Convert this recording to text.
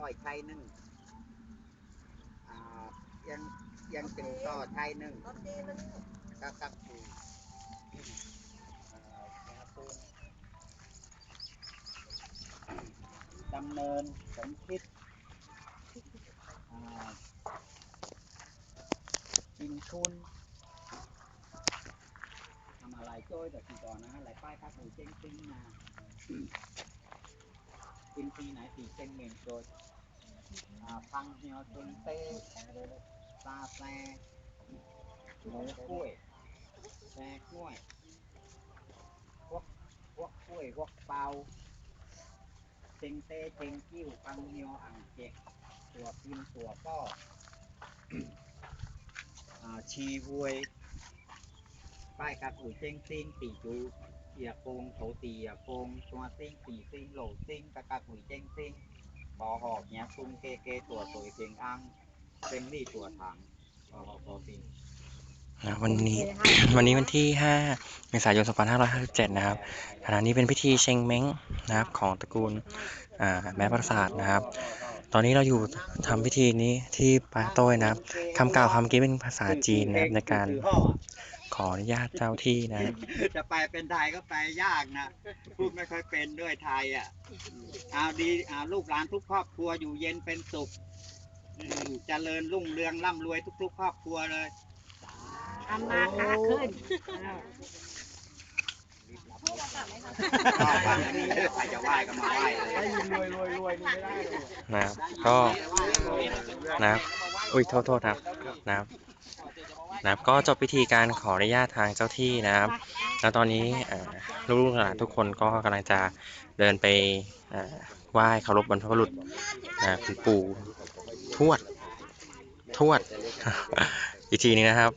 อ้อยไทยหนึ่งอ่ายังยังจึงต่อไทยหนึ่งก็กลับสู่เอ่อยาปูดำเนินสมคิดอ่ากินทุนทำอะไรจ้อยแต่ทีก่อนนะหลายป้ายครับหมูเจ้งติ้งมา กินปีไหนปีเจ้งเมงโจยอ่าพังเหี่ยวตุนเต้ซาแซหมูกล้วยแซกล้วยพวกพวกกล้วยพวกเปาเจงเต้เจงกิ้วพังเหี่ยวอ่างเจ็กตัวพิมตัวก็อ่าชีหวยป้ายกับอู่เจ้งซิงตีจู เอียโกงโถตีเอียโกงตัวซิงตีซิงโหลซิงกะกะกุยเจ้งซิงบอหอกเนี้ยซุงเกเกตัวตัวเพียงอังเซงลี่ตัวถังบอหอกบอซิงนะวันนี้วันนี้วันที่ 5 เมษายน 2557 นะครับขณะนี้เป็นพิธีเชงเม้งนะครับของตระกูลอ่าแม้ปราสาทนะครับ ตอนนี้เราอยู่ทำพิธีนี้ที่ปาโต้ยนะครับคำกล่าวคำเมื่อกี้เป็นภาษาจีนนะครับในการ ขออนุญาตเจ้าที่นะครับจะไปเป็นไทยก็ไปยากนะ พูดไม่ค่อยเป็นด้วยไทยอะเอาดีเอาลูกหลานทุกครอบครัวอยู่เย็นเป็นสุขอืมเจริญรุ่งเรืองร่ำรวยทุก ๆ ครอบครัวเลยทำมาค้าขึ้นก็บางทีใครจะไหว้ก็มาไหว้เลยนะครับก็นะครับอุ้ยโทษโทษครับนะครับ นะครับก็จบพิธีการขออนุญาตทางเจ้าที่นะครับ แล้วตอนนี้ลูกๆหลานทุกคนก็กำลังจะเดินไปไหว้เคารพบรรพบุรุษนะคุณปู่ทวดทวดอีกทีนึงนะครับ